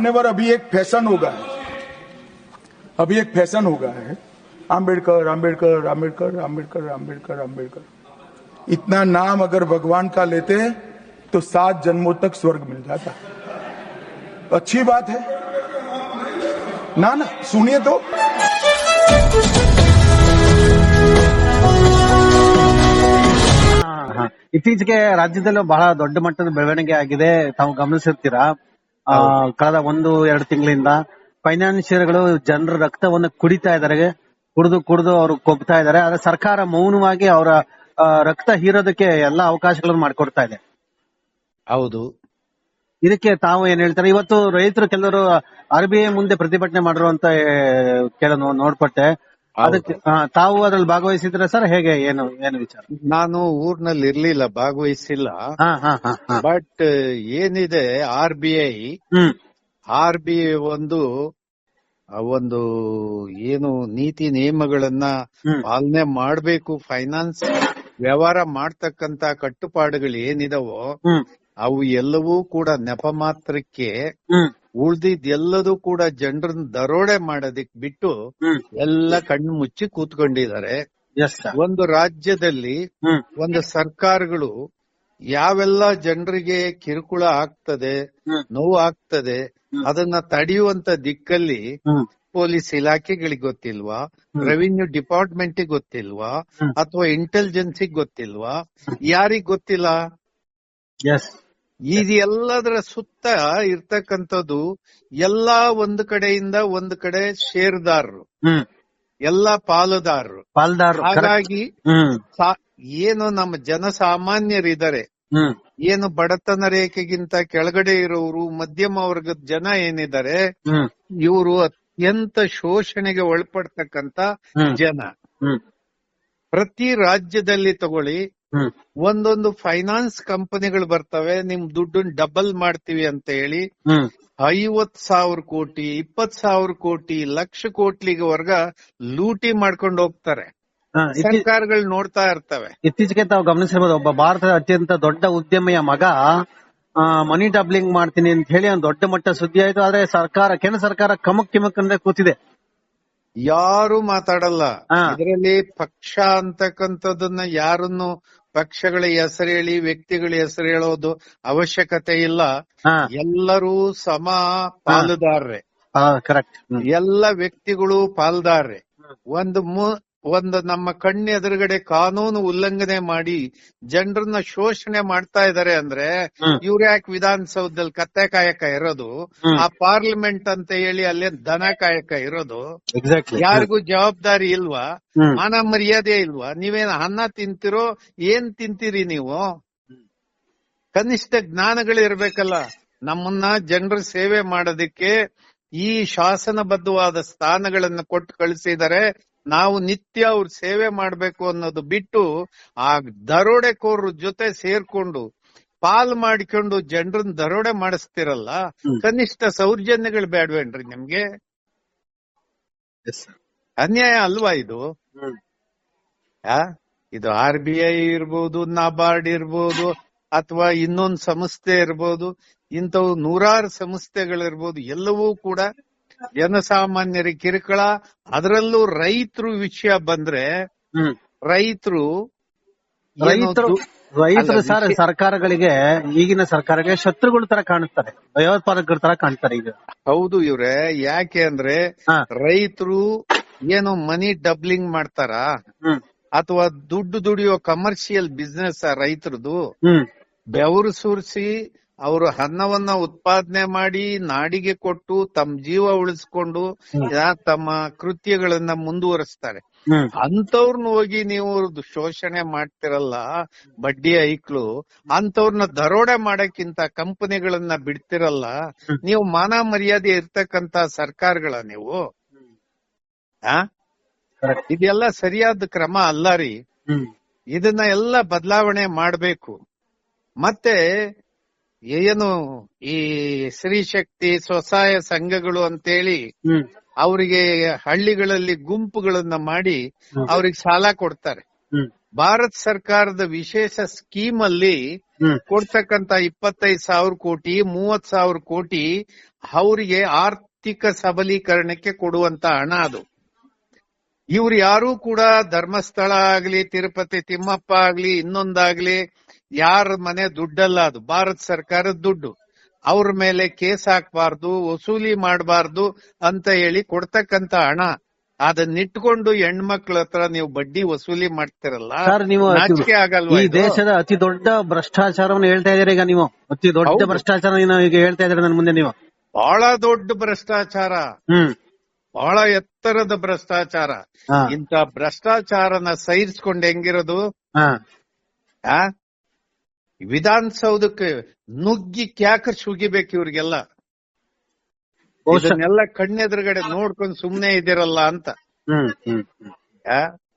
मान्यवर अभी एक फैशन हो गया है अभी एक फैशन हो गया है आम्बेडकर आम्बेडकर आम्बेडकर आम्बेडकर आम्बेडकर आम्बेडकर इतना नाम अगर भगवान का लेते हैं तो सात जन्मों तक स्वर्ग मिल जाता अच्छी बात है ना ना सुनिए तो ಹಾ. ಇತ್ತೀಚೆಗೆ ರಾಜ್ಯದಲ್ಲೂ ಬಹಳ ದೊಡ್ಡ ಮಟ್ಟದ ಬೆಳವಣಿಗೆ ಆಗಿದೆ ತಾವು ಗಮನಿಸಿರ್ತೀರಾ ಆ, ಕಳೆದ ಒಂದು ಎರಡು ತಿಂಗಳಿಂದ ಫೈನಾನ್ಷಿಯರ್ಗಳು ಜನರ ರಕ್ತವನ್ನು ಕುಡಿತಾ ಇದಾರೆ ಕುಡಿದು ಕುಡಿದು ಅವರು ಕೊಬ್ತಾ ಇದಾರೆ ಆದ್ರೆ ಸರ್ಕಾರ ಮೌನವಾಗಿ ಅವರ ರಕ್ತ ಹೀರೋದಕ್ಕೆ ಎಲ್ಲಾ ಅವಕಾಶಗಳನ್ನು ಮಾಡಿಕೊಡ್ತಾ ಇದೆ. ಹೌದು. ಇದಕ್ಕೆ ತಾವು ಏನ್ ಹೇಳ್ತಾರೆ ಇವತ್ತು ರೈತರು ಕೆಲವರು ಆರ್ ಬಿ ಐ ಮುಂದೆ ಪ್ರತಿಭಟನೆ ಮಾಡಿರುವಂತ ಕೇಳ ನೋಡ್ಪಟ್ಟೆ ಅದಕ್ಕೆ ತಾವು ಅದ್ರಲ್ಲಿ ಭಾಗವಹಿಸಿದ್ರೆ ಸರ್ ಹೇಗೆ ಏನು ಏನು ವಿಚಾರ? ನಾನು ಊರ್ನಲ್ಲಿ ಇರ್ಲಿಲ್ಲ ಭಾಗವಹಿಸಿಲ್ಲ. ಹಾ ಹಾ ಹಾ ಹಾ. ಬಟ್ ಏನಿದೆ ಆರ್ ಬಿ ಐ ಹ್ಮ್. ಆರ್ ಬಿ ಐ ಒಂದು ಆ ಒಂದು ಏನು ನೀತಿ ನಿಯಮಗಳನ್ನ ಹ್ಮ್. ಪಾಲನೆ ಮಾಡಬೇಕು ಫೈನಾನ್ಸ್ ವ್ಯವಹಾರ ಮಾಡ್ತಕ್ಕಂತ ಕಟ್ಟುಪಾಡುಗಳು ಏನಿದಾವೋ ಹ್ಮ್. ಅವು ಎಲ್ಲವೂ ಕೂಡ ನೆಪ ಮಾತ್ರಕ್ಕೆ ಹ್ಮ್. ಉಳ್ದಿದ್ ಎಲ್ಲದೂ ಕೂಡ ಜನರನ್ನ ದರೋಡೆ ಮಾಡೋದಿಕ್ ಬಿಟ್ಟು ಎಲ್ಲ ಕಣ್ಣು ಮುಚ್ಚಿ ಕೂತ್ಕೊಂಡಿದ್ದಾರೆ. ಒಂದು ರಾಜ್ಯದಲ್ಲಿ ಒಂದು ಸರ್ಕಾರಗಳು ಯಾವೆಲ್ಲ ಜನರಿಗೆ ಕಿರುಕುಳ ಆಗ್ತದೆ. ನೋವು ಆಗ್ತದೆ ಅದನ್ನ ತಡೆಯುವಂತ ದಿಕ್ಕಲ್ಲಿ ಪೊಲೀಸ್ ಇಲಾಖೆಗಳಿಗೆ ಗೊತ್ತಿಲ್ವಾ. ರೆವಿನ್ಯೂ ಡಿಪಾರ್ಟ್ಮೆಂಟ್ ಗೊತ್ತಿಲ್ವಾ? ಅಥವಾ ಇಂಟೆಲಿಜೆನ್ಸಿಗೆ ಗೊತ್ತಿಲ್ವಾ? ಯಾರಿಗ್ ಗೊತ್ತಿಲ್ಲ? ಇದು ಎಲ್ಲದರ ಸುತ್ತ ಇರ್ತಕ್ಕಂಥದ್ದು ಎಲ್ಲಾ ಒಂದ್ ಕಡೆಯಿಂದ ಒಂದ್ ಕಡೆ ಶೇರ್ದಾರರು ಎಲ್ಲಾ ಪಾಲುದಾರರು. ಪಾಲುದಾರರು ಹಾಗಾಗಿ ಏನು ನಮ್ಮ ಜನಸಾಮಾನ್ಯರಿದ್ದಾರೆ. ಏನು ಬಡತನ ರೇಖೆಗಿಂತ ಕೆಳಗಡೆ ಇರೋರು ಮಧ್ಯಮ ವರ್ಗದ ಜನ ಏನಿದ್ದಾರೆ ಇವರು ಅತ್ಯಂತ ಶೋಷಣೆಗೆ ಒಳಪಡ್ತಕ್ಕಂತ ಜನ. ಪ್ರತಿ ರಾಜ್ಯದಲ್ಲಿ ತಗೊಳ್ಳಿ ಒಂದೊಂದು ಫೈನಾನ್ಸ್ ಕಂಪನಿಗಳು ಬರ್ತವೆ ನಿಮ್ ದುಡ್ಡನ್ನ ಡಬಲ್ ಮಾಡ್ತೀವಿ ಅಂತ ಹೇಳಿ ಐವತ್ ಸಾವಿರ ಕೋಟಿ ಇಪ್ಪತ್ ಸಾವಿರ ಕೋಟಿ ಲಕ್ಷ ಕೋಟಿಗೆ ವರ್ಗ ಲೂಟಿ ಮಾಡ್ಕೊಂಡು ಹೋಗ್ತಾರೆ. ಸರ್ಕಾರಗಳು ನೋಡ್ತಾ ಇರ್ತವೆ. ಇತ್ತೀಚೆಗೆ ತಾವು ಗಮನಿಸಿರ್ಬೋದು ಒಬ್ಬ ಭಾರತದ ಅತ್ಯಂತ ದೊಡ್ಡ ಉದ್ಯಮಿಯ ಮಗ ಮನಿ ಡಬ್ಲಿಂಗ್ ಮಾಡ್ತೀನಿ ಅಂತ ಹೇಳಿ ಒಂದು ದೊಡ್ಡ ಮಟ್ಟ ಸುದ್ದಿ ಆಯ್ತು ಆದ್ರೆ ಸರ್ಕಾರ ಕೇಂದ್ರ ಸರ್ಕಾರ ಕಮಕ್ ಕಿಮಕ್ ಅಂದ್ರೆ ಕೂತಿದೆ. ಯಾರು ಮಾತಾಡಲ್ಲ. ಇದರಲ್ಲಿ ಪಕ್ಷ ಅಂತಕ್ಕಂಥದನ್ನ ಯಾರನ್ನು ಪಕ್ಷಗಳ ಹೆಸರು ಹೇಳಿ ವ್ಯಕ್ತಿಗಳ ಹೆಸರು ಹೇಳೋದು ಅವಶ್ಯಕತೆ ಇಲ್ಲ. ಎಲ್ಲರೂ ಸಮ ಪಾಲುದಾರರೇ. ಕರೆಕ್ಟ್ ಎಲ್ಲ ವ್ಯಕ್ತಿಗಳು ಪಾಲ್ದಾರ್ರೆ. ಒಂದು ಮು- ಒಂದು ನಮ್ಮ ಕಣ್ಣ ಎದುರುಗಡೆ ಕಾನೂನು ಉಲ್ಲಂಘನೆ ಮಾಡಿ ಜನರನ್ನ ಶೋಷಣೆ ಮಾಡ್ತಾ ಇದಾರೆ ಅಂದ್ರೆ ಇವ್ರ ಯಾಕೆ ವಿಧಾನಸೌಧದಲ್ಲಿ ಕತ್ತೆ ಕಾಯಕ ಇರೋದು? ಆ ಪಾರ್ಲಿಮೆಂಟ್ ಅಂತ ಹೇಳಿ ಅಲ್ಲಿ ದನ ಕಾಯಕ ಇರೋದು? ಯಾರಿಗೂ ಜವಾಬ್ದಾರಿ ಇಲ್ವಾ? ಮಾನ ಮರ್ಯಾದೆ ಇಲ್ವಾ? ನೀವೇನ್ ಅನ್ನ ತಿಂತಿರೋ ಏನ್ ತಿಂತೀರಿ ನೀವು? ಕನಿಷ್ಠ ಜ್ಞಾನಗಳಿರ್ಬೇಕಲ್ಲ ನಮ್ಮನ್ನ ಜನರ ಸೇವೆ ಮಾಡೋದಕ್ಕೆ ಈ ಶಾಸನಬದ್ಧವಾದ ಸ್ಥಾನಗಳನ್ನು ಕೊಟ್ಟು ಕಳಿಸಿದರೆ. ನಾವು ನಿತ್ಯ ಅವ್ರ ಸೇವೆ ಮಾಡ್ಬೇಕು ಅನ್ನೋದು ಬಿಟ್ಟು ಆ ದರೋಡೆಕೋರ್ರ ಜೊತೆ ಸೇರ್ಕೊಂಡು ಪಾಲ್ ಮಾಡಿಕೊಂಡು ಜನರನ್ನ ದರೋಡೆ ಮಾಡಿಸ್ತಿರಲ್ಲ ಕನಿಷ್ಠ ಸೌರ್ಜನ್ಯಗಳು ಬೇಡವೇನ್ರಿ ನಿಮ್ಗೆ? ಅನ್ಯಾಯ ಅಲ್ವಾ ಇದು? ಆ? ಇದು ಆರ್ ಬಿ ಐ ಇರ್ಬೋದು ನಾಬಾರ್ಡ್ ಇರ್ಬೋದು ಅಥವಾ ಇನ್ನೊಂದು ಸಂಸ್ಥೆ ಇರ್ಬೋದು ಇಂಥವು ನೂರಾರು ಸಂಸ್ಥೆಗಳಿರ್ಬೋದು ಎಲ್ಲವೂ ಕೂಡ ಜನಸಾಮಾನ್ಯರಿಗೆ ಕಿರುಕುಳ. ಅದರಲ್ಲೂ ರೈತರು ವಿಷಯ ಬಂದ್ರೆ ರೈತರು ರೈತರು ರೈತರು ಸರ್ ಸರ್ಕಾರಗಳಿಗೆ ಈಗಿನ ಸರ್ಕಾರಗಳಿಗೆ ಶತ್ರುಗಳ ತರ ಕಾಣಿಸ್ತಾರೆ ಭಯೋತ್ಪಾದಕರ ತರ ಕಾಣ್ತಾರೆ ಈಗ. ಹೌದು ಇವ್ರೆ ಯಾಕೆ ಅಂದ್ರೆ ರೈತರು ಏನು ಮನಿ ಡಬ್ಲಿಂಗ್ ಮಾಡ್ತಾರ? ಅಥವಾ ದುಡ್ಡು ದುಡಿಯೋ ಕಮರ್ಷಿಯಲ್ ಬಿಸ್ನೆಸ್ ರೈತರದು? ಬೆವರು ಸುರಿಸಿ ಅವರು ಅನ್ನವನ್ನ ಉತ್ಪಾದನೆ ಮಾಡಿ ನಾಡಿಗೆ ಕೊಟ್ಟು ತಮ್ಮ ಜೀವ ಉಳಿಸ್ಕೊಂಡು ಯಾ- ತಮ್ಮ ಕೃತ್ಯಗಳನ್ನ ಮುಂದುವರಿಸ್ತಾರೆ. ಅಂತವ್ರನ್ನ ಹೋಗಿ ನೀವು ಶೋಷಣೆ ಮಾಡ್ತಿರಲ್ಲ ಬಡ್ಡಿ ಐಕ್ಳು ಅಂತವ್ರನ್ನ ದರೋಡೆ ಮಾಡಕ್ಕಿಂತ ಕಂಪನಿಗಳನ್ನ ಬಿಡ್ತಿರಲ್ಲ ನೀವು ಮಾನ ಮರ್ಯಾದೆ ಇರ್ತಕ್ಕಂತ ಸರ್ಕಾರಗಳ ನೀವು. ಆ? ಇದೆಲ್ಲ ಸರಿಯಾದ ಕ್ರಮ ಅಲ್ಲ ರೀ. ಇದನ್ನ ಎಲ್ಲ ಬದಲಾವಣೆ ಮಾಡಬೇಕು. ಮತ್ತೆ ಏನು ಈ ಸ್ತ್ರೀ ಶಕ್ತಿ ಸ್ವಸಹಾಯ ಸಂಘಗಳು ಅಂತೇಳಿ ಅವರಿಗೆ ಹಳ್ಳಿಗಳಲ್ಲಿ ಗುಂಪುಗಳನ್ನ ಮಾಡಿ. ಅವ್ರಿಗೆ ಸಾಲ ಕೊಡ್ತಾರೆ. ಭಾರತ ಸರ್ಕಾರದ ವಿಶೇಷ ಸ್ಕೀಮ್ ಅಲ್ಲಿ ಕೊಡ್ತಕ್ಕಂತ ಇಪ್ಪತ್ತೈದು ಸಾವಿರ ಕೋಟಿ ಮೂವತ್ ಸಾವಿರ ಕೋಟಿ ಅವರಿಗೆ ಆರ್ಥಿಕ ಸಬಲೀಕರಣಕ್ಕೆ ಕೊಡುವಂತ ಹಣ ಅದು. ಇವ್ರು ಯಾರು ಕೂಡ ಧರ್ಮಸ್ಥಳ ಆಗ್ಲಿ ತಿರುಪತಿ ತಿಮ್ಮಪ್ಪ ಆಗ್ಲಿ ಇನ್ನೊಂದಾಗ್ಲಿ ಯಾರ ಮನೆ ದುಡ್ಡಲ್ಲ ಅದು? ಭಾರತ ಸರ್ಕಾರದ ದುಡ್ಡು. ಅವ್ರ ಮೇಲೆ ಕೇಸ್ ಹಾಕಬಾರ್ದು ವಸೂಲಿ ಮಾಡಬಾರ್ದು ಅಂತ ಹೇಳಿ ಕೊಡ್ತಕ್ಕಂತ ಹಣ. ಅದನ್ನಿಟ್ಕೊಂಡು ಹೆಣ್ಮಕ್ಳ ಹತ್ರ ನೀವು ಬಡ್ಡಿ ವಸೂಲಿ ಮಾಡ್ತಿರಲ್ಲ? ನಾಚಿಕೆ ಆಗಲ್ವಾ ಈ ದೇಶದ ಅತಿ ದೊಡ್ಡ ಭ್ರಷ್ಟಾಚಾರವನ್ನು ಹೇಳ್ತಾ ಇದ್ದೀರಿ ಈಗ ನೀವು? ಅತಿ ದೊಡ್ಡ. ಭ್ರಷ್ಟಾಚಾರ ಈಗ ಹೇಳ್ತಾ ಇದ್ದೀರಿ ನನ್ನ ಮುಂದೆ ನೀವು? ಬಹಳ ದೊಡ್ಡ ಭ್ರಷ್ಟಾಚಾರ. ಹ್ಮ್. ಬಹಳ ಎತ್ತರದ ಭ್ರಷ್ಟಾಚಾರ. ಇಂತ ಭ್ರಷ್ಟಾಚಾರನ ಸಹಿಸ್ಕೊಂಡು ಹೆಂಗಿರೋದು? ಹಾ. ಆ? ವಿಧಾನಸೌಧಕ್ಕೆ ನುಗ್ಗಿ ಕ್ಯಾಕ ಸುಗಿಬೇಕು ಇವ್ರಿಗೆಲ್ಲ. ಇದನ್ನೆಲ್ಲ ಕಣ್ಣೆದುರುಗಡೆ ನೋಡ್ಕೊಂಡು ಸುಮ್ನೆ ಇದಿರಲ್ಲ ಅಂತ?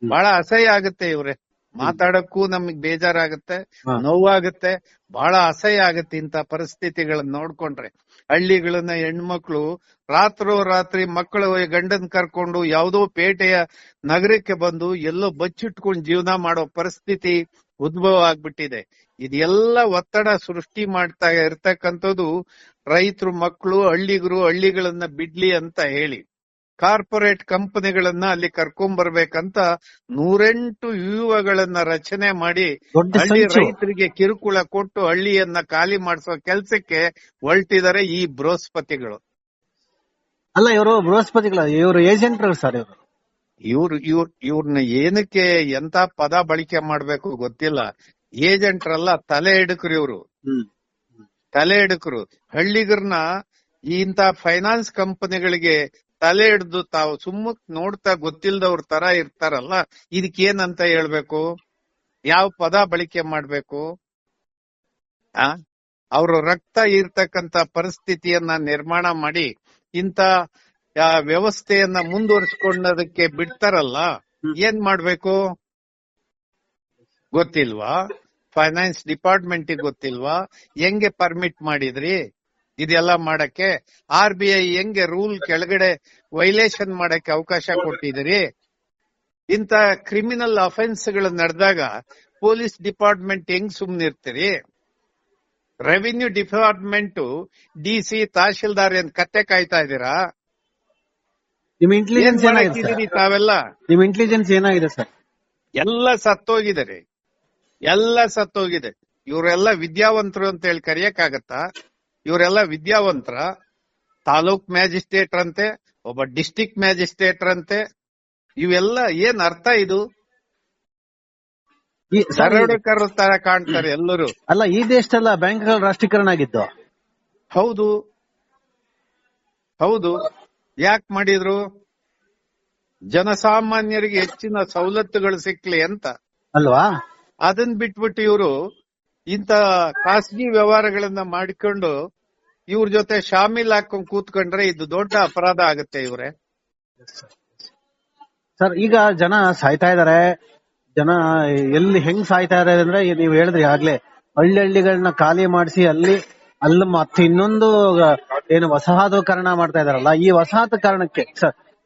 ಬಹಳ ಅಸಹ್ಯ ಆಗುತ್ತೆ ಇವ್ರೆ. ಮಾತಾಡಕ್ಕೂ ನಮಗ್ ಬೇಜಾರಾಗುತ್ತೆ. ನೋವಾಗುತ್ತೆ ಬಹಳ ಅಸಹ್ಯ ಆಗುತ್ತೆ ಇಂತ ಪರಿಸ್ಥಿತಿಗಳನ್ನ ನೋಡ್ಕೊಂಡ್ರೆ. ಹಳ್ಳಿಗಳನ್ನ ಹೆಣ್ಮಕ್ಳು ರಾತ್ರೋ ರಾತ್ರಿ ಮಕ್ಕಳು ಗಂಡನ್ ಕರ್ಕೊಂಡು ಯಾವ್ದೋ ಪೇಟೆಯ ನಗರಕ್ಕೆ ಬಂದು ಎಲ್ಲೋ ಬಚ್ಚಿಟ್ಕೊಂಡು ಜೀವನ ಮಾಡೋ ಪರಿಸ್ಥಿತಿ ಉದ್ಭವ ಆಗ್ಬಿಟ್ಟಿದೆ. ಇದೆಲ್ಲ ಒತ್ತಡ ಸೃಷ್ಟಿ ಮಾಡ್ತಾ ಇರ್ತಕ್ಕಂಥದ್ದು ರೈತರು ಮಕ್ಕಳು ಹಳ್ಳಿಗರು ಹಳ್ಳಿಗಳನ್ನ ಬಿಡ್ಲಿ ಅಂತ ಹೇಳಿ. ಕಾರ್ಪೊರೇಟ್ ಕಂಪನಿಗಳನ್ನ ಅಲ್ಲಿ ಕರ್ಕೊಂಡ್ ಬರ್ಬೇಕಂತ ನೂರೆಂಟು ಯುವಗಳನ್ನ ರಚನೆ ಮಾಡಿ ಹಳ್ಳಿ ರೈತರಿಗೆ ಕಿರುಕುಳ ಕೊಟ್ಟು ಹಳ್ಳಿಯನ್ನ ಖಾಲಿ ಮಾಡಿಸೋ ಕೆಲ್ಸಕ್ಕೆ ಹೊರಟಿದ್ದಾರೆ ಈ ಬೃಹಸ್ಪತಿಗಳು. ಅಲ್ಲ ಇವರು ಬೃಹಸ್ಪತಿಗಳು ಇವರು ಏಜೆಂಟ್ಗಳು ಸರ್ ಇವರು. ಇವ್ರು ಇವ್ರ ಇವ್ರನ್ನ ಏನಕ್ಕೆ ಎಂತ ಪದ ಬಳಕೆ ಮಾಡ್ಬೇಕು ಗೊತ್ತಿಲ್ಲ. ಏಜೆಂಟ್ರಲ್ಲ ತಲೆ ಹಿಡಕ್ರು ಇವ್ರು. ತಲೆ ಹಿಡಕ್ರು. ಹಳ್ಳಿಗರ್ನ ಇಂತ ಫೈನಾನ್ಸ್ ಕಂಪನಿಗಳಿಗೆ ತಲೆ ಹಿಡ್ದು ತಾವು ಸುಮ್ಮಕ್ ನೋಡ್ತಾ ಗೊತ್ತಿಲ್ದವ್ರ ತರ ಇರ್ತಾರಲ್ಲ ಇದಕ್ಕೇನಂತ ಏನಂತ ಹೇಳ್ಬೇಕು? ಯಾವ ಪದ ಬಳಕೆ ಮಾಡ್ಬೇಕು? ಆ? ಅವ್ರ ರಕ್ತ ಇರ್ತಕ್ಕಂತ ಪರಿಸ್ಥಿತಿಯನ್ನ ನಿರ್ಮಾಣ ಮಾಡಿ ಇಂತ ವ್ಯವಸ್ಥೆಯನ್ನ ಮುಂದುವರಿಸಿಕೊಂಡದಕ್ಕೆ ಬಿಡ್ತಾರಲ್ಲ. ಏನ್ ಮಾಡ್ಬೇಕು? ಗೊತ್ತಿಲ್ವಾ? ಫೈನಾನ್ಸ್ ಡಿಪಾರ್ಟ್ಮೆಂಟ್ ಗೊತ್ತಿಲ್ವಾ? ಹೆಂಗೆ ಪರ್ಮಿಟ್ ಮಾಡಿದ್ರಿ? ಇದೆಲ್ಲ ಮಾಡಕ್ಕೆ ಆರ್ ಬಿ ಐ ಹೆಂಗೆ ರೂಲ್ ಕೆಳಗಡೆ ವೈಲೇಷನ್ ಮಾಡಕ್ಕೆ ಅವಕಾಶ ಕೊಟ್ಟಿದ್ರಿ? ಇಂತ ಕ್ರಿಮಿನಲ್ ಅಫೆನ್ಸ್ಗಳು ನಡೆದಾಗ ಪೊಲೀಸ್ ಡಿಪಾರ್ಟ್ಮೆಂಟ್ ಹೆಂಗ್ ಸುಮ್ನಿರ್ತೀರಿ? ರೆವಿನ್ಯೂ ಡಿಪಾರ್ಟ್ಮೆಂಟ್ ಡಿ ಸಿ ತಹಶೀಲ್ದಾರ್ ಏನ್ ಕತ್ತೆ ಕಾಯ್ತಾ ಇದ್ದೀರಾ? ನಿಮ್ ಇಂಟೆಲಿಜೆನ್ಸ್ ಏನಾಗಿದೆ ತಾವೆಲ್ಲ? ನಿಮ್ ಇಂಟೆಲಿಜೆನ್ಸ್ ಏನಾಗಿದೆ ಸರ್? ಎಲ್ಲ ರೀ ಎಲ್ಲ ಸತ್ತೋಗಿದೆ. ಇವರೆಲ್ಲ ವಿದ್ಯಾವಂತರು ಅಂತ ಹೇಳಿ ಕರೆಯಕ್ಕಾಗತ್ತಾ? ಇವರೆಲ್ಲ ವಿದ್ಯಾವಂತರ ತಾಲೂಕ್ ಮ್ಯಾಜಿಸ್ಟ್ರೇಟ್ ಅಂತೆ ಒಬ್ಬ ಡಿಸ್ಟಿಕ್ ಮ್ಯಾಜಿಸ್ಟ್ರೇಟ್ ಅಂತೆ ಇವೆಲ್ಲ ಏನ್ ಅರ್ಥ ಇದು? ದರೋಡೆಕರ ತರ ಕಾಣ್ತಾರೆ ಎಲ್ಲರೂ. ಅಲ್ಲ ಈ ದೇಶದಲ್ಲ ಬ್ಯಾಂಕ್ಗಳ ರಾಷ್ಟ್ರೀಕರಣ ಆಗಿದ್ದು. ಹೌದು. ಹೌದು. ಯಾಕೆ ಮಾಡಿದ್ರು? ಜನಸಾಮಾನ್ಯರಿಗೆ ಹೆಚ್ಚಿನ ಸವಲತ್ತುಗಳು ಸಿಕ್ಲಿ ಅಂತ. ಅಲ್ವಾ? ಅದನ್ ಬಿಟ್ಬಿಟ್ಟು ಇವರು ಇಂತ ಖಾಸಗಿ ವ್ಯವಹಾರಗಳನ್ನ ಮಾಡಿಕೊಂಡು ಇವ್ರ ಜೊತೆ ಶಾಮೀಲ್ ಹಾಕೊಂಡ್ ಕೂತ್ಕೊಂಡ್ರೆ ಇದು ದೊಡ್ಡ ಅಪರಾಧ ಆಗುತ್ತೆ ಇವ್ರೆ. ಸರ್ ಈಗ ಜನ ಸಾಯ್ತಾ ಇದಾರೆ. ಜನ ಎಲ್ಲಿ ಹೆಂಗ್ ಸಾಯ್ತಾ ಇದಾರೆ ಅಂದ್ರೆ ನೀವ್ ಹೇಳಿದ್ರಿ ಆಗ್ಲೇ. ಹಳ್ಳಿ ಹಳ್ಳಿಗಳನ್ನ ಖಾಲಿ ಮಾಡಿಸಿ ಅಲ್ಲಿ ಅಲ್ಲಿ ಮತ್ತೆ ಇನ್ನೊಂದು ಏನು ವಸಾಹತುಕರಣ ಮಾಡ್ತಾ ಇದಾರಲ್ಲ ಈ ವಸಾಹತುಕರಣಕ್ಕೆ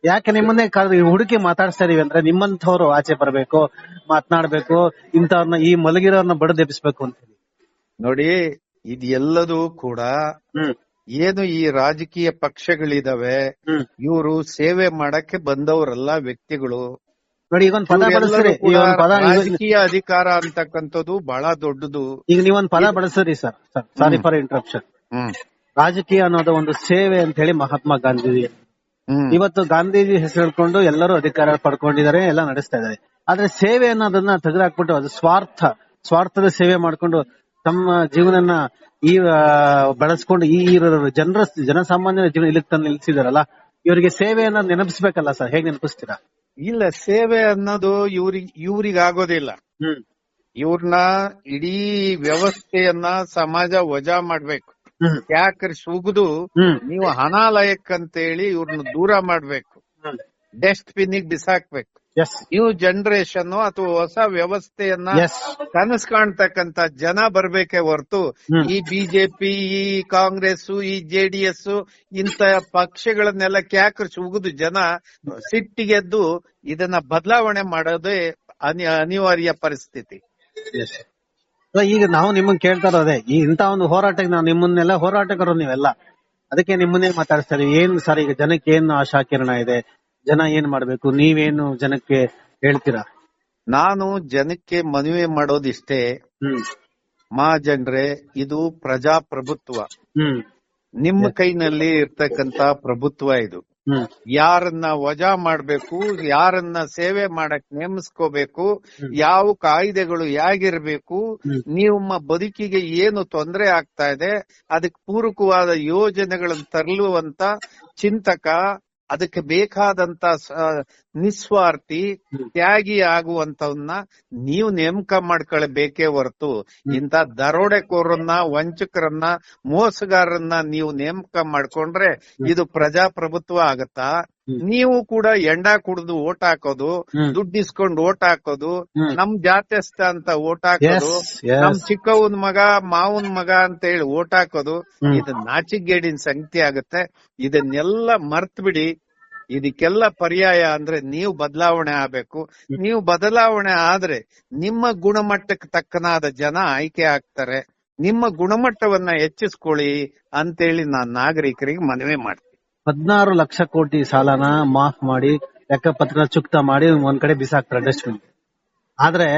ಯಾಕೆ ನಿಮ್ಮನ್ನೇ ಹುಡುಕಿ ಮಾತಾಡ್ಸ್ತಾ ಇದೀವಿ ಅಂದ್ರೆ ನಿಮ್ಮಂಥವ್ರು ಆಚೆ ಬರ್ಬೇಕು ಮಾತನಾಡ್ಬೇಕು ಇಂಥವ್ರನ್ನ ಈ ಮಲಗಿರೋರ್ನ ಬಡದೆಬ್ಬಿಸ್ಬೇಕು ಅಂತ ಹೇಳಿ. ನೋಡಿ ಇದೆಲ್ಲದೂ ಕೂಡ ಏನು ಈ ರಾಜಕೀಯ ಪಕ್ಷಗಳಿದಾವೆ ಇವರು ಸೇವೆ ಮಾಡಕ್ಕೆ ಬಂದವರಲ್ಲ ವ್ಯಕ್ತಿಗಳು. ನೋಡಿ ಈಗ ಒಂದ್ ಪದ ಬಳಸ್ರಿ ರಾಜಕೀಯ ಅಧಿಕಾರ ಅಂತಕ್ಕಂಥದ್ದು ಬಹಳ ದೊಡ್ಡದು. ಈಗ ನೀವೊಂದ್ ಪದ ಬಳಸ್ರಿ sir sorry for interruption hmm. ರಾಜಕೀಯ ಅನ್ನೋದು ಒಂದು ಸೇವೆ ಅಂತ ಹೇಳಿ ಮಹಾತ್ಮ ಗಾಂಧೀಜಿ. ಇವತ್ತು ಗಾಂಧೀಜಿ ಹೆಸರು ಹೇಳ್ಕೊಂಡು ಎಲ್ಲರೂ ಅಧಿಕಾರ ಪಡ್ಕೊಂಡಿದ್ದಾರೆ ಎಲ್ಲ ನಡೆಸ್ತಾ ಇದ್ದಾರೆ. ಆದ್ರೆ ಸೇವೆ ಅನ್ನೋದನ್ನ ತೆಗೆದಾಕ್ಬಿಟ್ಟು ಅದು ಸ್ವಾರ್ಥ ಸ್ವಾರ್ಥದ ಸೇವೆ ಮಾಡ್ಕೊಂಡು ತಮ್ಮ ಜೀವನನ ಈ ಬಳಸ್ಕೊಂಡು ಈ ಜನರ ಜನಸಾಮಾನ್ಯರ ಜೀವನ ಇಲ್ಲಿಗೆ ತಂದು ನಿಲ್ಸಿದಾರಲ್ಲ ಇವರಿಗೆ ಸೇವೆ ಅನ್ನೋದು ನೆನಪಿಸ್ಬೇಕಲ್ಲ ಸರ್ ಹೇಗೆ ನೆನಪಿಸ್ತೀರಾ? ಇಲ್ಲ ಸೇವೆ ಅನ್ನೋದು ಇವ್ರಿಗೆ ಇವ್ರಿಗೆ ಆಗೋದಿಲ್ಲ. ಹ್ಮ್. ಇವ್ರನ್ನ ಇಡೀ ವ್ಯವಸ್ಥೆಯನ್ನ ಸಮಾಜ ವಜಾ ಮಾಡ್ಬೇಕು. ಹ್ಮ್. ಉಗುದು ನೀವು ಹೇಳಿ ಇವ್ರನ್ನ ದೂರ ಮಾಡ್ಬೇಕು. ಡೆಸ್ಟ್ ಬಿನ್ನಿಗ್ ಬಿಸಾಕ್ಬೇಕು. ನ್ಯೂ ಜನರೇಷನ್ ಅಥವಾ ಹೊಸ ವ್ಯವಸ್ಥೆಯನ್ನ ಕನಸು ಕಾಣ್ತಕ್ಕಂತ ಜನ ಬರ್ಬೇಕೇ ಹೊರತು ಈ ಬಿಜೆಪಿ ಈ ಕಾಂಗ್ರೆಸ್ ಈ ಜೆಡಿಎಸ್ ಇಂತ ಪಕ್ಷಗಳನ್ನೆಲ್ಲ ಕ್ಯಾಕರ್ಸ್ ಉಗಿದು ಜನ ಸಿಟ್ಟಿಗೆದ್ದು ಇದನ್ನ ಬದಲಾವಣೆ ಮಾಡೋದೇ ಅನಿ- ಅನಿವಾರ್ಯ ಪರಿಸ್ಥಿತಿ. ಈಗ ನಾವು ನಿಮ್ಮನ್ನ ಕೇಳ್ತಾ ಇರೋದೇ ಈ ಇಂತ ಒಂದು ಹೋರಾಟಕ್ಕೆ ನಾವು ನಿಮ್ಮನ್ನೆಲ್ಲ ಹೋರಾಟಕರು ನೀವೆಲ್ಲ. ಅದಕ್ಕೆ ನಿಮ್ಮನ್ನೇ ಮಾತಾಡಿಸ್ತಾರೆ ಏನ್ ಸರ್ ಈಗ ಜನಕ್ಕೆ ಏನು ಆಶಾ ಕಿರಣ ಇದೆ? ಜನ ಏನ್ ಮಾಡ್ಬೇಕು? ನೀವೇನು ಜನಕ್ಕೆ ಹೇಳ್ತೀರಾ? ನಾನು ಜನಕ್ಕೆ ಮನವಿ ಮಾಡೋದಿಷ್ಟೇ. ಹ್ಮ್. ಜನರೇ ಇದು ಪ್ರಜಾಪ್ರಭುತ್ವ. ಹ್ಮ್. ನಿಮ್ಮ ಕೈನಲ್ಲಿ ಇರ್ತಕ್ಕಂತ ಪ್ರಭುತ್ವ ಇದು. ಯಾರನ್ನ ವಜಾ ಮಾಡ್ಬೇಕು ಯಾರನ್ನ ಸೇವೆ ಮಾಡಕ್ ನೇಮಿಸ್ಕೋಬೇಕು ಯಾವ ಕಾಯ್ದೆಗಳು ಹೇಗಿರ್ಬೇಕು ನಿಮ್ಮ ಬದುಕಿಗೆ ಏನು ತೊಂದರೆ ಆಗ್ತಾ ಇದೆ ಅದಕ್ಕೆ ಪೂರಕವಾದ ಯೋಜನೆಗಳನ್ನು ತರಲುವಂತ ಚಿಂತಕ ಅದಕ್ಕೆ ಬೇಕಾದಂತ ನಿಸ್ವಾರ್ಥಿ ತ್ಯಾಗಿ ಆಗುವಂತವನ್ನ ನೀವು ನೇಮಕ ಮಾಡ್ಕೊಳ್ಬೇಕೇ ಹೊರತು ಇಂತ ದರೋಡೆಕೋರನ್ನ ವಂಚಕರನ್ನ ಮೋಸಗಾರರನ್ನ ನೀವು ನೇಮಕ ಮಾಡ್ಕೊಂಡ್ರೆ ಇದು ಪ್ರಜಾಪ್ರಭುತ್ವ ಆಗತ್ತಾ. ನೀವು ಕೂಡ ಎಂಡ ಕುಡಿದು ಓಟ್ ಹಾಕೋದು. ದುಡ್ಡು ಇಸ್ಕೊಂಡು ಓಟ್ ಹಾಕೋದು. ನಮ್ ಜಾತ್ಯಸ್ಥ ಅಂತ ಓಟ್ ಹಾಕೋದು. ನಮ್ ಚಿಕ್ಕವನ್ ಮಗ ಮಾವನ್ ಮಗ ಅಂತ ಹೇಳಿ ಓಟ್ ಹಾಕೋದು. ಇದು ನಾಚಿಗೇಡಿನ ಸಂಗತಿ ಆಗುತ್ತೆ ಇದನ್ನೆಲ್ಲ ಮರ್ತ್ ಬಿಡಿ ಇದಕ್ಕೆಲ್ಲ ಪರ್ಯಾಯ ಅಂದ್ರೆ ನೀವು ಬದಲಾವಣೆ ಆಗ್ಬೇಕು ನೀವು ಬದಲಾವಣೆ ಆದ್ರೆ ನಿಮ್ಮ ಗುಣಮಟ್ಟಕ್ಕೆ ತಕ್ಕನಾದ ಜನ ಆಯ್ಕೆ ಆಗ್ತಾರೆ ನಿಮ್ಮ ಗುಣಮಟ್ಟವನ್ನ ಹೆಚ್ಚಿಸ್ಕೊಳ್ಳಿ ಅಂತೇಳಿ ನಾನ್ ನಾಗರಿಕರಿಗೆ ಮನವಿ ಮಾಡ್ತೀನಿ ಹದಿನಾರು ಲಕ್ಷ ಕೋಟಿ ಸಾಲನ ಮಾಫ್ ಮಾಡಿ ಲೆಕ್ಕಪತ್ರ ಚುಕ್ತ ಮಾಡಿ ಒಂದ್ ಕಡೆ ಬಿಸಾಕ್ತಾರೆ ಡಸ್ಟ್ಬಿನ್ ಆದ್ರೆ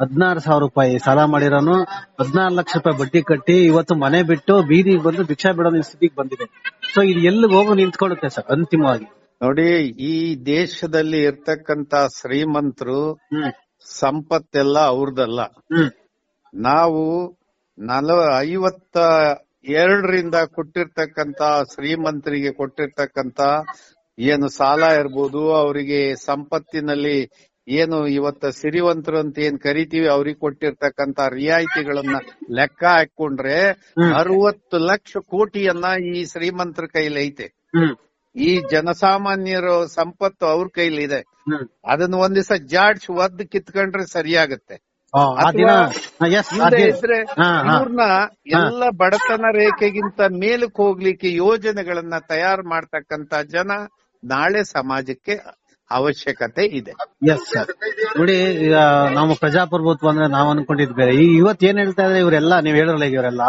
ಹದಿನಾರು ಸಾವಿರ ರೂಪಾಯಿ ಸಾಲ ಮಾಡಿರೋನು ಹದಿನಾರು ಲಕ್ಷ ರೂಪಾಯಿ ಬಡ್ಡಿ ಕಟ್ಟಿ ಇವತ್ತು ಮನೆ ಬಿಟ್ಟು ಬೀದಿಗೆ ಬಂದು ಭಿಕ್ಷಾ ಬಿಡೋ ಸ್ಥಿತಿಗೆ ಬಂದಿದೆ. ಸೊ ಇದು ಎಲ್ಲಿಗೆ ಹೋಗು ನಿಂತ್ಕೊಳ್ಳುತ್ತೆ ಸರ್ ಅಂತಿಮವಾಗಿ? ನೋಡಿ ಈ ದೇಶದಲ್ಲಿ ಇರ್ತಕ್ಕಂತ ಶ್ರೀಮಂತರು ಸಂಪತ್ತೆಲ್ಲ ಅವ್ರದಲ್ಲ. ನಾವು ನಲವ ಐವತ್ತ ಎರಡರಿಂದ ಕೊಟ್ಟಿರ್ತಕ್ಕಂತ ಶ್ರೀಮಂತರಿಗೆ ಕೊಟ್ಟಿರ್ತಕ್ಕಂತ ಏನು ಸಾಲ ಇರ್ಬೋದು ಅವರಿಗೆ ಸಂಪತ್ತಿನಲ್ಲಿ ಏನು ಇವತ್ತ ಸಿರಿವಂತರು ಅಂತ ಏನ್ ಕರಿತೀವಿ ಅವ್ರಿಗೆ ಕೊಟ್ಟಿರ್ತಕ್ಕಂತ ರಿಯಾಯಿತಿಗಳನ್ನ ಲೆಕ್ಕ ಹಾಕೊಂಡ್ರೆ. ಅರವತ್ತು ಲಕ್ಷ ಕೋಟಿಯನ್ನ ಈ ಶ್ರೀಮಂತರ ಕೈಲಿ ಐತೆ. ಈ ಜನಸಾಮಾನ್ಯರ ಸಂಪತ್ತು ಅವ್ರ ಕೈಲಿದೆ. ಇದೆ ಅದನ್ನ ಒಂದ್ ದಿವಸ ಜಾಡ್ಸ್ ಒದ್ದು ಕಿತ್ಕೊಂಡ್ರೆ ಸರಿಯಾಗತ್ತೆ. ಆ, ದಿನ ಇದ್ರೆ ಇವ್ರನ್ನ ಎಲ್ಲ ಬಡತನ ರೇಖೆಗಿಂತ ಮೇಲಕ್ಕೆ ಹೋಗ್ಲಿಕ್ಕೆ ಯೋಜನೆಗಳನ್ನ ತಯಾರು ಮಾಡ್ತಕ್ಕಂತ ಜನ ನಾಳೆ ಸಮಾಜಕ್ಕೆ ಅವಶ್ಯಕತೆ ಇದೆ. ಎಸ್ ಸರ್ ನೋಡಿ ಈಗ ನಾವು ಪ್ರಜಾಪ್ರಭುತ್ವ ಅಂದ್ರೆ ನಾವ್ ಅನ್ಕೊಂಡಿದ್ ಬೇರೆ. ಈ ಇವತ್ ಏನ್ ಹೇಳ್ತಾ ಇದ್ರೆ ಇವರೆಲ್ಲ ನೀವ್ ಹೇಳಿರಲ್ಲ ಇವರೆಲ್ಲ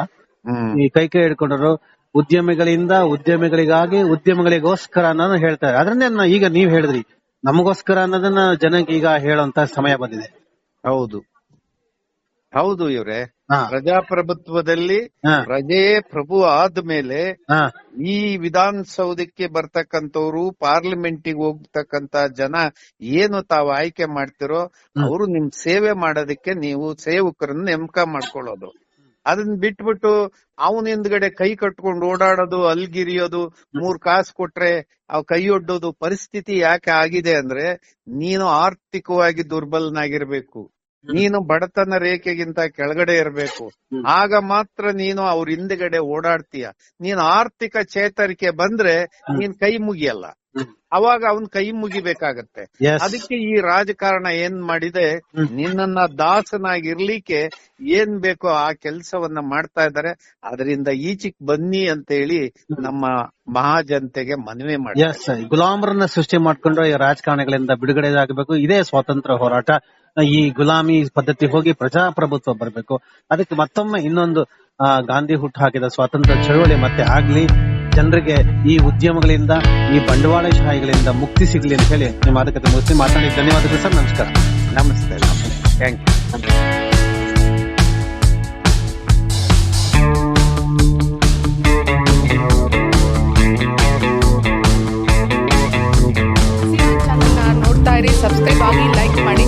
ಈ ಕೈ ಕೈ ಹಿಡ್ಕೊಂಡ್ರು ಉದ್ಯಮಿಗಳಿಂದ ಉದ್ಯಮಿಗಳಿಗಾಗಿ ಉದ್ಯಮಿಗಳಿಗೋಸ್ಕರ ಅನ್ನೋದನ್ನ ಹೇಳ್ತಾರೆ ಅದನ್ನೇ ಈಗ ನೀವ್ ಹೇಳಿದ್ರಿ. ನಮಗೋಸ್ಕರ ಅನ್ನೋದನ್ನ ಜನಕ್ಕೆ ಈಗ ಹೇಳುವಂತ ಸಮಯ ಬಂದಿದೆ. ಹೌದು. ಹೌದು ಇವ್ರೆ. ಪ್ರಜಾಪ್ರಭುತ್ವದಲ್ಲಿ ಪ್ರಜೆಯೇ ಪ್ರಜೆ ಪ್ರಭು ಆದ್ಮೇಲೆ ಈ ವಿಧಾನಸೌಧಕ್ಕೆ ಬರ್ತಕ್ಕಂಥವ್ರು ಪಾರ್ಲಿಮೆಂಟಿಗೆ ಹೋಗ್ತಕ್ಕಂತ ಜನ ಏನು ತಾವು ಆಯ್ಕೆ ಮಾಡ್ತಿರೋ ಅವರು ನಿಮ್ ಸೇವೆ ಮಾಡೋದಕ್ಕೆ ನೀವು ಸೇವಕರನ್ನ ನೇಮಕ ಮಾಡ್ಕೊಳ್ಳೋದು. ಅದನ್ನ ಬಿಟ್ಬಿಟ್ಟು ಅವನ ಹಿಂದ್ಗಡೆ ಕೈ ಕಟ್ಕೊಂಡು ಓಡಾಡೋದು ಅಲ್ಗಿರಿಯೋದು ಮೂರ್ ಕಾಸು ಕೊಟ್ರೆ ಅವ್ ಕೈ ಒಡ್ಡೋದು ಪರಿಸ್ಥಿತಿ ಯಾಕೆ ಆಗಿದೆ ಅಂದ್ರೆ ನೀನು ಆರ್ಥಿಕವಾಗಿ ದುರ್ಬಲನಾಗಿರ್ಬೇಕು. ನೀನು ಬಡತನ ರೇಖೆಗಿಂತ ಕೆಳಗಡೆ ಇರಬೇಕು. ಆಗ ಮಾತ್ರ ನೀನು ಅವ್ರ ಹಿಂದ್ಗಡೆ ಓಡಾಡ್ತೀಯ. ನೀನ್ ಆರ್ಥಿಕ ಚೇತರಿಕೆ ಬಂದ್ರೆ ನೀನ್ ಕೈ ಮುಗಿಯಲ್ಲ. ಅವಾಗ ಅವನ್ ಕೈ ಮುಗಿಬೇಕಾಗತ್ತೆ. ಅದಕ್ಕೆ ಈ ರಾಜಕಾರಣ ಏನ್ ಮಾಡಿದೆ? ನಿನ್ನ ದಾಸನಾಗಿರ್ಲಿಕ್ಕೆ ಏನ್ ಬೇಕೋ ಆ ಕೆಲಸವನ್ನ ಮಾಡ್ತಾ ಇದಾರೆ ಅದರಿಂದ ಈಚಿಕ್ ಬನ್ನಿ ಅಂತ ಹೇಳಿ ನಮ್ಮ ಮಹಾಜನತೆಗೆ ಮನವಿ ಮಾಡಿ ಗುಲಾಮರನ್ನ ಸೃಷ್ಟಿ ಮಾಡ್ಕೊಂಡು ಈ ರಾಜಕಾರಣಿಗಳಿಂದ ಬಿಡುಗಡೆ ಆಗಬೇಕು ಇದೇ ಸ್ವಾತಂತ್ರ್ಯ ಹೋರಾಟ. ಈ ಗುಲಾಮಿ ಪದ್ಧತಿ ಹೋಗಿ ಪ್ರಜಾಪ್ರಭುತ್ವ ಬರಬೇಕು. ಅದಕ್ಕೆ ಮತ್ತೊಮ್ಮೆ ಇನ್ನೊಂದು ಗಾಂಧಿ ಹುಟ್ಟು ಹಾಕಿದ ಸ್ವಾತಂತ್ರ್ಯ ಚಳವಳಿ ಮತ್ತೆ ಆಗ್ಲಿ. ಜನರಿಗೆ ಈ ಉದ್ಯಮಗಳಿಂದ ಈ ಬಂಡವಾಳಶಾಹಿಗಳಿಂದ ಮುಕ್ತಿ ಸಿಗ್ಲಿ ಅಂತ ಹೇಳಿ ನಿಮ್ಮ ಮಾತುಕತೆ ಮುಗಿಸಿ ಮಾತಾಡಿ ಧನ್ಯವಾದಗಳು ಸರ್. ನಮಸ್ಕಾರ. ನಮಸ್ತೆ ಥ್ಯಾಂಕ್ ಯು ಸಬ್ಸ್ಕ್ರೈಬ್ ಆಗಿ ಮಾಡಿ